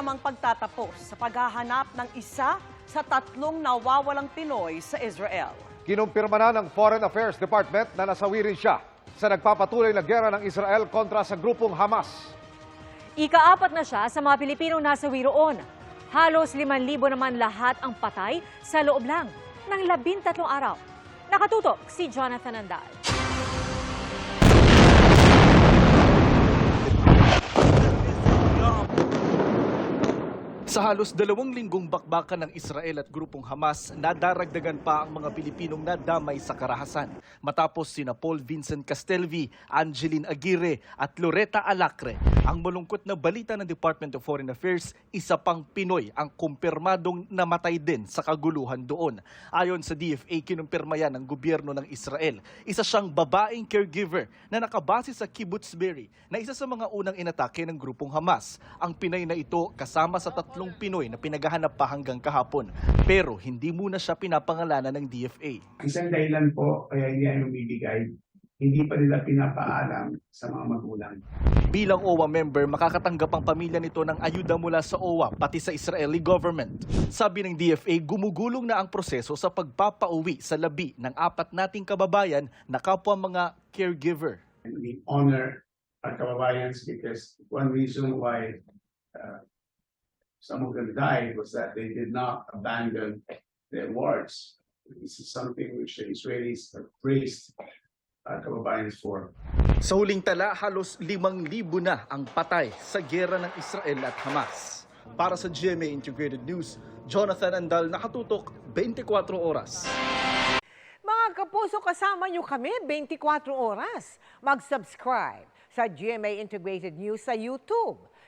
namang pagtatapos sa paghahanap ng isa sa tatlong nawawalang Pinoy sa Israel. Kinumpirma na ng Foreign Affairs Department na nasawi rin siya sa nagpapatuloy na gera ng Israel kontra sa grupong Hamas. Ikaapat na siya sa mga Pilipinong nasawi roon. Halos 5,000 naman lahat ang patay sa loob lang ng labintatlong araw. Nakatutok si Jonathan Andal. Sa halos dalawang linggong bakbakan ng Israel at grupong Hamas, nadaragdagan pa ang mga Pilipinong nadamay sa karahasan. Matapos sina Paul Vincent Castelvi, Angeline Aguirre at Loretta Alacre. Ang malungkot na balita ng Department of Foreign Affairs, isa pang Pinoy ang kumpirmadong namatay din sa kaguluhan doon. Ayon sa DFA, kinumpirma yan ng gobyerno ng Israel. Isa siyang babaeng caregiver na nakabase sa Kibbutz Be'eri na isa sa mga unang inatake ng grupong Hamas. Ang Pinay na ito kasama sa tatlong Pinoy na pinaghahanap pa hanggang kahapon. Pero hindi muna siya pinapangalanan ng DFA. Isang dahilan po kaya hindi yan umibigay, hindi pa nila pinapaalam sa mga magulang. Bilang OWA member, makakatanggap ang pamilya nito ng ayuda mula sa OWA pati sa Israeli government. Sabi ng DFA, gumugulong na ang proseso sa pagpapauwi sa labi ng apat nating kababayan na kapwa mga caregiver. And we honor our kababayans because one reason why uh, some of them died was that they did not abandon their wards. This is something which the Israelis have praised our kababayans for. Sa huling tala, halos 5,000 na ang patay sa gera ng Israel at Hamas. Para sa GMA Integrated News, Jonathan Andal, nakatutok 24 oras. Mga kapuso, kasama nyo kami 24 oras. Mag-subscribe sa GMA Integrated News sa YouTube.